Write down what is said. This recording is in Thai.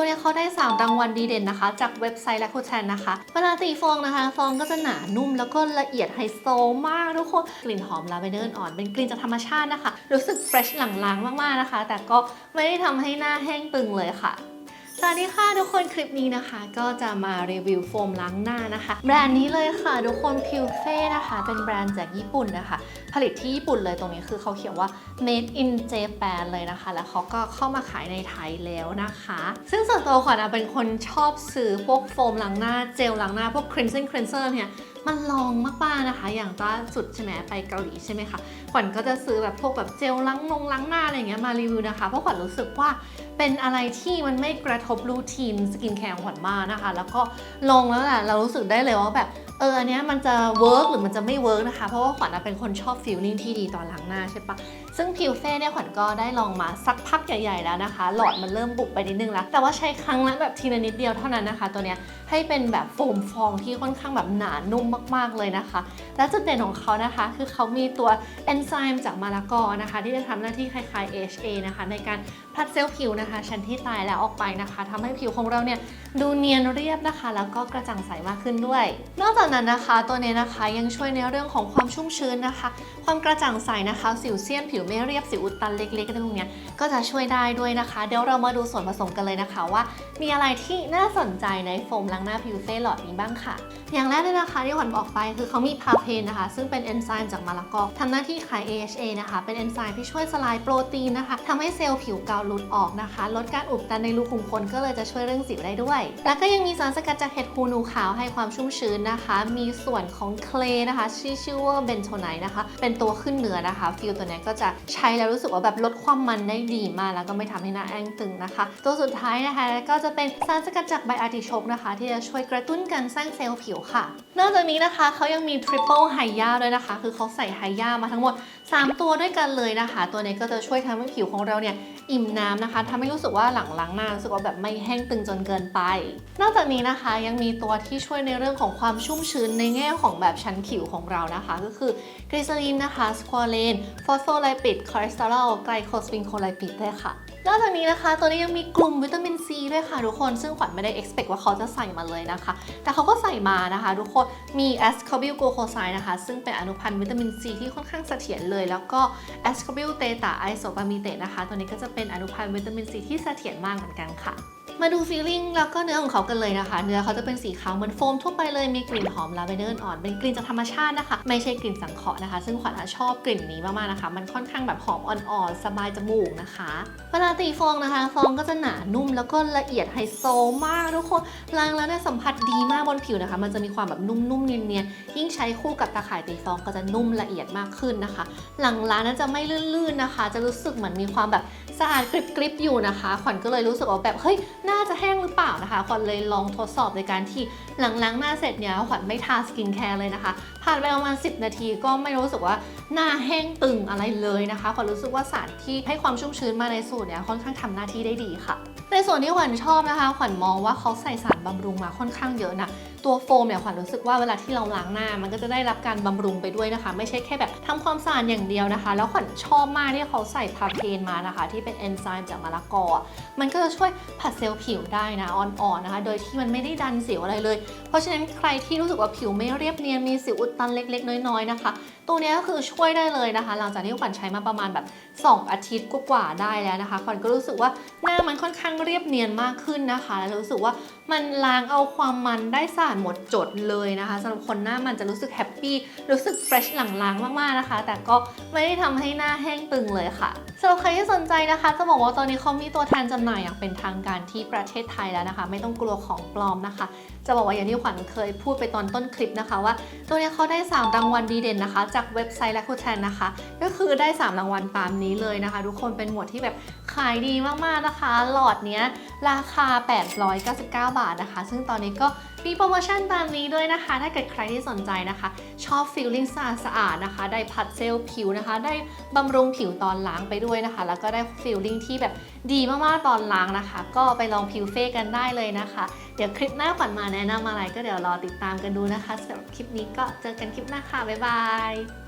ตัวนี้เขาได้ 3 รางวัลดีเด่นนะคะ จากเว็บไซต์และคูแทนนะคะเวลาตีฟองนะคะ ฟองก็จะหนานุ่มแล้วก็ละเอียดไฮโซมากทุกคนกลิ่นหอมลาเวนเดอร์อ่อนเป็นกลิ่นจากธรรมชาตินะคะ รู้สึกเฟรชหลังล้างมากๆนะคะ แต่ก็ไม่ได้ทำให้หน้าแห้งตึงเลยค่ะสวัสดีค่ะทุกคนคลิปนี้นะคะ ก็จะมารีวิวโฟมล้างหน้านะคะ แบรนด์นี้เลยค่ะ ทุกคนพิวเฟ่นะคะ เป็นแบรนด์จากญี่ปุ่นนะคะ ผลิตที่ญี่ปุ่นเลยตรงนี้คือเขาเขียนว่า made in Japan เลยนะคะ แล้วเขาก็เข้ามาขายในไทยแล้วนะคะ ซึ่งส่วนตัวขวัญเป็นคนชอบซื้อพวกโฟมล้างหน้าเจลล้างหน้า พวก cleansing cleanser เนี่ยมันลองมากๆนะคะ อย่างล่าสุดใช่ไหมไปเกาหลีใช่ไหมคะขวัญก็จะซื้อแบบพวกแบบเจลล้างนงล้างหน้าอะไรเงี้ยมารีวิวนะคะเพราะขวัญรู้สึกว่า เป็นอะไรที่มันไม่กระทบรูทีนสกินแคร์ของขวัญมากนะคะ แล้วก็ลงแล้วแหละเรารู้สึกได้เลยว่าแบบเอออันเนี้ยมันจะเวิร์กหรือมันจะไม่เวิร์กนะคะ เพราะว่าขวัญเป็นคนชอบฟีลลิ่งที่ดีตอนล้างหน้าใช่ปะซึ่งพิวเฟ่เนี่ยขวัญก็ได้ลองมาสักพักใหญ่ๆแล้วนะคะ หลอดมันเริ่มบุบไปนิดนึงแล้ว แต่ว่าใช้ครั้งละแบบทีละนิดเดียวเท่านั้นนะคะ ตัวเนี้ยให้เป็นแบบโฟมฟองที่ค่อนข้างแบบหนานุ่มมากๆเลยนะคะ และจุดเด่นของเขานะคะ คือเขามีตัวเอนไซม์จากมะละกอนะคะ ที่จะทำหน้าที่คล้ายๆ HA นะคะ ในการ ผัดเซลล์ผิวนะคะ ชั้นที่ตายแล้วออกไปนะคะทำให้ผิวของเราเนี่ยดูเนียนเรียบนะคะ แล้วก็กระจ่างใสมากขึ้นด้วย นอกจากนั้นนะคะ ตัวนี้นะคะยังช่วยในเรื่องของความชุ่มชื้นนะคะ ความกระจ่างใสนะคะ สิวเซียนผิวไม่เรียบสิวอุดตันเล็กๆอะไรพวกเนี้ยก็จะช่วยได้ด้วยนะคะ เดี๋ยวเรามาดูส่วนผสมกันเลยนะคะว่า มีอะไรที่น่าสนใจในโฟมล้างหน้าพิวเฟ่หลอดนี้บ้างค่ะ อย่างแรกเลยนะคะที่ขวัญบอกไปคือเขามีพาเพนนะคะ ซึ่งเป็นเอนไซม์จากมะละกอทำหน้าที่ขาย AHA นะคะ เป็นเอนไซม์ที่ช่วยสลายโปรตีนนะคะทำให้เซลล์ผิวเกาหลุดออกนะคะ ลดการอุดตันในรูขุมขนก็เลยจะช่วยเรื่องสิวได้ด้วย แล้วก็ยังมีสารสกัดจากเห็ดฮูนูขาวให้ความชุ่มชื้นนะคะ มีส่วนของเคลนะคะที่ชื่อว่าเบนโทไนนะคะ เป็นตัวขึ้นเนื้อนะคะ ฟิลตัวนี้ก็จะใช้แล้วรู้สึกว่าแบบลดความมันได้ดีมากแล้วก็ไม่ทำให้หน้าแองตึงนะคะ ตัวสุดท้ายนะคะก็จะเป็นสารสกัดจากใบอาร์ติชกนะคะ ที่จะช่วยกระตุ้นการสร้างเซลล์ผิวค่ะ นอกจากนี้นะคะเขายังมี Triple h y a ด้วยนะคะ คือเขาใส่ไฮยามาทั้งหมด 3 ตัวด้วยกันเลยนะคะ ตัวนี้ก็จะช่วยทำให้ผิวของเราเนี่ยอิ่มน้ำนะคะทำให้รู้สึกว่าหลังล้างหน้ารู้สึกว่าแบบไม่แห้งตึงจนเกินไป นอกจากนี้นะคะยังมีตัวที่ช่วยในเรื่องของความชุ่มชื้นในแง่ของแบบชั้นผิวของเรานะคะ ก็คือกรีซาลินนะคะสควอเลนฟอสโฟไลปิดคอเลสเตอรอลไกลโคสฟิงโคไลปิดด้วยค่ะ นอกจากนี้นะคะ ตัวนี้ยังมีกลุ่มวิตามินซีด้วยค่ะทุกคนซึ่งขวัญไม่ได้ expect ว่าเขาจะใส่มาเลยนะคะ แต่เขาก็ใส่มานะคะทุกคนมี ascorbyl glucoside นะคะ ซึ่งเป็นอนุพันธ์วิตามินซีที่ค่อนข้างเสถียรเลย แล้วก็ ascorbyl theta isopamidate นะคะ ตัวนี้ก็จะเป็นอนุพันธ์วิตามินซีที่เสถียรมากเหมือนกันค่ะ มาดูฟีลลิ่งแล้วก็เนื้อของเขากันเลยนะคะ เนื้อเขาจะเป็นสีขาวเหมือนโฟมทั่วไปเลยมีกลิ่นหอมลาเวนเดอร์อ่อนเป็นกลิ่นจากธรรมชาตินะคะ ไม่ใช่กลิ่นสังเคราะห์นะคะ ซึ่งขวัญอะชอบกลิ่นนี้มากๆนะคะ มันค่อนข้างแบบหอมอ่อนๆสบายจมูกนะคะเวลาตีฟองนะคะ ฟองก็จะหนานุ่มแล้วก็ละเอียดไฮโซมากทุกคนล้างแล้วเนี่ยสัมผัสดีมากบนผิวนะคะ มันจะมีความแบบนุ่มๆเนียนๆยิ่งใช้คู่กับตาข่ายตีฟองก็จะนุ่มละเอียดมากขึ้นนะคะ หลังร้านน่าจะไม่ลื่นๆนะคะ จะรู้สึกเหมือนมีความแบบสะอาดกริบๆอยู่นะคะ ขวัญก็เลยรู้สึกว่าแบบเฮ้ยน่าจะแห้งหรือเปล่านะคะขวัญเลยลองทดสอบในการที่หลังล้างหน้าเสร็จเนี่ยขวัญไม่ทาสกินแคร์เลยนะคะ ผ่านไปประมาณ 10 นาทีก็ไม่รู้สึกว่าหน้าแห้งตึงอะไรเลยนะคะขวัญรู้สึกว่าสารที่ให้ความชุ่มชื้นมาในสูตรเนี่ยค่อนข้างทำหน้าที่ได้ดีค่ะ ในส่วนที่ขวัญชอบนะคะ ขวัญมองว่าเขาใส่สารบำรุงมาค่อนข้างเยอะนะตัวโฟมเนี่ยขวัญรู้สึกว่าเวลาที่เราล้างหน้า มันก็จะได้รับการบำรุงไปด้วยนะคะ ไม่ใช่แค่แบบทำความสะอาดอย่างเดียวนะคะ แล้วขวัญชอบมากที่เขาใส่พาเพนมานะคะ ที่เป็นเอนไซม์จากมะละกอ มันก็จะช่วยผัดเซลล์ผิวได้นะอ่อนๆนะคะ โดยที่มันไม่ได้ดันสิวอะไรเลย เพราะฉะนั้นใครที่รู้สึกว่าผิวไม่เรียบเนียนมีสิวอุดตันเล็ก ๆ น้อยๆนะคะ ตัวนี้ก็คือช่วยได้เลยนะคะ หลังจากที่ขวัญใช้มาประมาณแบบ 2 อาทิตย์กว่าๆได้แล้วนะคะขวัญก็รู้สึกว่าหน้ามันค่อนข้างเรียบเนียนมากขึ้นนะคะแล้วรู้สึกว่ามันล้างเอาความมันได้สะอาดหมดจดเลยนะคะสำหรับคนหน้ามันจะรู้สึกแฮปปี้รู้สึกเฟรชหลังล้างมากๆนะคะ แต่ก็ไม่ได้ทำให้หน้าแห้งตึงเลยค่ะสำหรับใครที่สนใจนะคะ จะบอกว่าตอนนี้เขามีตัวแทนจำหน่ายอย่างเป็นทางการที่ประเทศไทยแล้วนะคะ ไม่ต้องกลัวของปลอมนะคะ จะบอกว่าอย่างที่ขวัญเคยพูดไปตอนต้นคลิปนะคะว่า ตัวนี้เขาได้ 3 รางวัลดีเด่นนะคะ จากเว็บไซต์และคูแทนนะคะ ก็คือได้ 3 รางวัลตามนี้เลยนะคะ ทุกคนเป็นหมวดที่แบบขายดีมากๆนะคะ หลอดเนี้ยราคา 899 บาทนะคะ ซึ่งตอนนี้ก็มีโปรโมชั่นตามนี้ด้วยนะคะ ถ้าเกิดใครที่สนใจนะคะ ชอบฟีลลิ่งสะอาดสะอาดนะคะ ได้พัดเซลล์ผิวนะคะ ได้บำรุงผิวตอนล้างไปด้วยนะคะ แล้วก็ได้ฟีลลิ่งที่แบบดีมากๆตอนล้างนะคะ ก็ไปลองผิวเฟกกันได้เลยนะคะ เดี๋ยวคลิปหน้าขวัญมาแนะนำอะไรก็เดี๋ยวรอติดตามกันดูนะคะสำหรับคลิปนี้ก็เจอกันคลิปหน้าค่ะบ๊ายบาย